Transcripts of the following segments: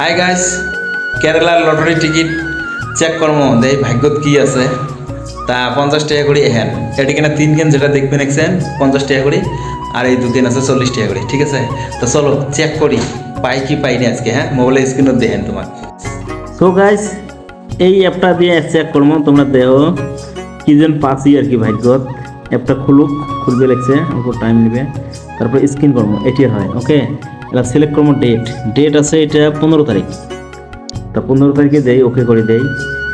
High guys কেরালার lottery ticket check করব দেই ভাগ্যত কি আছে? তা পঞ্চাশ টাকা করে হ্যাঁ এটি কিনা তিন কেন যেটা দেখবেন একছেন পঞ্চাশ টাকা করে। আর এই দু কেন আছে চল্লিশ টাকা করে, ঠিক আছে? তো চলো চেক করি। পাই কি পাইনি আজকে হ্যাঁ? মোবাইলের স্ক্রিনত দেখেন তোমার। সো গাইস এই অ্যাপটা দিয়ে চেক করব তোমরা দেও কি যেন পাচ্ছি আর কি ভাগ্যত। অ্যাপটা খুলুক, খুলবে লাগছে অল্প টাইম নেবে। তারপর স্ক্রিন করব এটি হয় ওকে এটা সিলেক্ট করব ডেট ডেট আছে এটা পনেরো তারিখ। তা পনেরো তারিখে দেই ওকে করে দেই।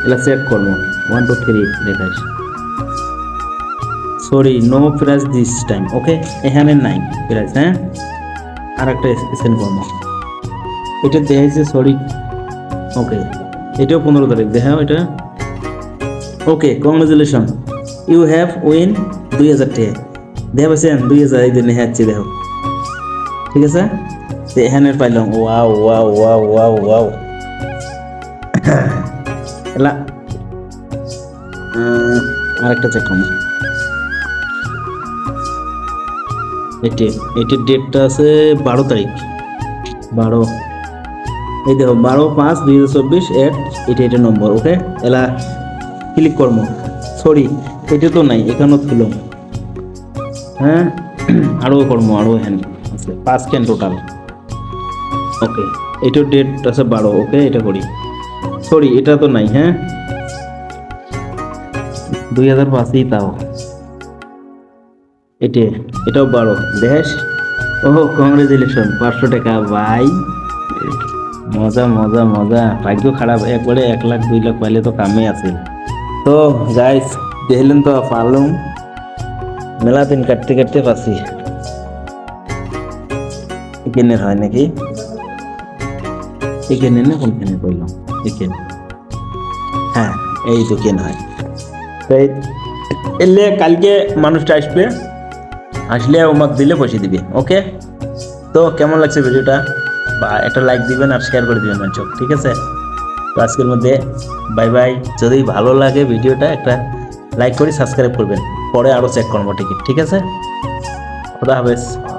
এটা চেক করব। ওয়ান টু থ্রি দেখাস sorry no price this time okay এখানে নাই প্রাইস হ্যাঁ? আর একটা স্ক্যান করব। এটা দেখাইছে সরি ওকে এটাও পনেরো তারিখ, দেখাও এটা। Okay congratulation you have win দুই হাজার টাকা। দেখা দুই হাজার, এই দিনে হ্যাঁ দেখো। ঠিক আছে? তো এখানে পাইলাম, wow wow wow wow wow. এলা আরেকটা চেক করব এটি, এটির ডেটটা আছে বারো তারিখ। বারো। এই দেখো, বারো পাঁচ দুই হাজার চব্বিশ এট এটা এটা নম্বর ওকে এলা ক্লিক করব সরি এটা তো নাই, এখানেও ছিল। হ্যাঁ? আরও করব আরও হ্যান আছে। পাঁচ ক্যান টোটাল ওকে এটার ডেট আছে বারো ওকে এটা করি সরি এটা তো নাই হ্যাঁ দুই হাজার পাঁচই তাও। এটে এটাও বারো দেখ ও কংগ্রেচুলেশন পাঁচশো টাকা, ভাই। মজা মজা মজা। ভাগ্য খারাপ একবারে এক লাখ, দুই লাখ পাইলে তো কামে আছে। তো গাইস দেখলেন তো পারলুম মেলা দিন কাটতে কাটতে পাচ্ছি এখানে হয় নাকি? এখানে না কোনখানে করলাম এখানে হ্যাঁ এই তো কেন হয়। তো এই- এলে কালকে মানুষটা আসবে, আসলে ওমাক দিলে পয়সা দিবে, ওকে? তো কেমন লাগছে ভিডিওটা? বা একটা লাইক দিবেন আর শেয়ার করে দিবেন চোখ, ঠিক আছে? তো আজকের মধ্যে বাই বাই যদি ভালো লাগে ভিডিওটা, একটা লাইক করে সাবস্ক্রাইব করবেন, পরে আরও চেক করব টিকিট ঠিক আছে? খোদা হাফেজ।